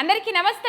అందరికీ నమస్తే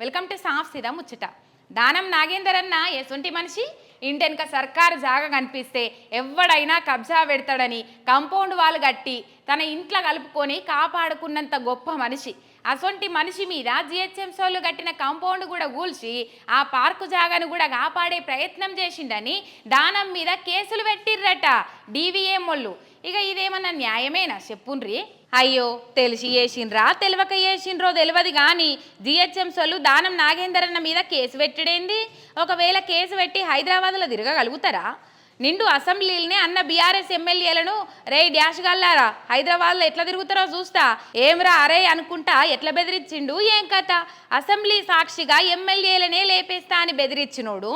welcome to సాఫ్ సీదా ముచ్చట. దానం నాగేందర్ అన్న ఎసుంటి మనిషి ఇంటెనక సర్కారు జాగా కనిపిస్తే ఎవడైనా కబ్జా పెడతాడని కంపౌండ్ వాళ్ళు కట్టి తన ఇంట్లో కలుపుకొని కాపాడుకున్నంత గొప్ప మనిషి. అసొంటి మనిషి మీద జిహెచ్ఎంసోళ్ళు కట్టిన కాంపౌండ్ కూడా కూల్చి ఆ పార్కు జాగాను కూడా కాపాడే ప్రయత్నం చేసిండని దానం మీద కేసులు పెట్టిర్రట డివిఎం వాళ్ళు ఇక ఇదేమన్నా న్యాయమేనా? చెప్పుండ్రి. అయ్యో తెలిసి చేసిండ్రా తెలియక చేసిండ్రో తెలియదు కానీ జిహెచ్ఎంసోళ్ళు దానం నాగేందర్ అన్న మీద కేసు పెట్టడేంది? ఒకవేళ కేసు పెట్టి హైదరాబాద్లో తిరగగలుగుతారా? నిండు అసెంబ్లీలనే అన్న బీఆర్ఎస్ ఎమ్మెల్యేలను రే డ్యాష్ గల్లారా హైదరాబాద్లో ఎట్లా తిరుగుతారో చూస్తా. ఏమ్రా అరే అనుకుంటా ఎట్లా బెదిరించిండు? ఏం కథ? అసెంబ్లీ సాక్షిగా ఎమ్మెల్యేలనే లేపేస్తా అని బెదిరించినోడు.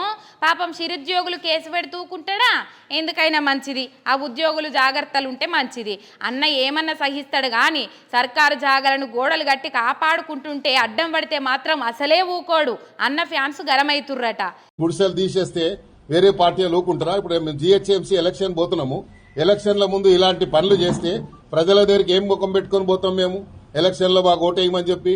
పాపం చిరుద్యోగులు కేసు పెడుతూకుంటాడా ఎందుకైనా మంచిది. ఆ ఉద్యోగులు జాగ్రత్తలు ఉంటే మంచిది. అన్న ఏమన్నా సహిస్తాడు కానీ సర్కారు జాగాలను గోడలు కట్టి కాపాడుకుంటుంటే అడ్డం పడితే మాత్రం అసలే ఊకోడు. అన్న ఫ్యాన్స్ గరమైతుర్రట. గుడిసెలు తీసేస్తే వేరే పార్టీ లోకుంటారా ఇప్పుడు మేము జిహెచ్ఎంసీ ఎలక్షన్ పోతున్నాము. ఎలక్షన్ల ముందు ఇలాంటి పనులు చేస్తే ప్రజల దగ్గరికి ఏం ముఖం పెట్టుకొని పోతాం మేము? ఎలక్షన్లో మాకు ఓటేయమని చెప్పి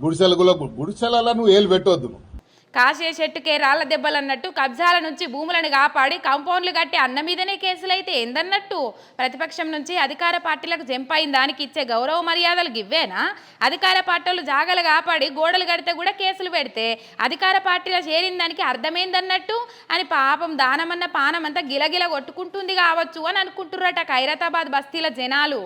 గుడిసెల గుల గుడిసెలలో నువ్వు ఏలు పెట్టొద్దు నువ్వు. కాసే చెట్టుకే రాళ్ళ దెబ్బలన్నట్టు కబ్జాల నుంచి భూములను కాపాడి కాంపౌండ్లు కట్టి అన్న మీదనే కేసులైతే ఏందన్నట్టు? ప్రతిపక్షం నుంచి అధికార పార్టీలకు జంపైన దానికి ఇచ్చే గౌరవ మర్యాదలు గివ్వేనా? అధికార పార్టీలు జాగలు కాపాడి గోడలు కడితే కూడా కేసులు పెడితే అధికార పార్టీలో చేరిన దానికి అర్థమైందన్నట్టు? అని పాపం దానమన్న పానమంతా గిలగిల కొట్టుకుంటుంది కావచ్చు అని అనుకుంటుర్రట ఖైరతాబాద్ బస్తీల జనాలు.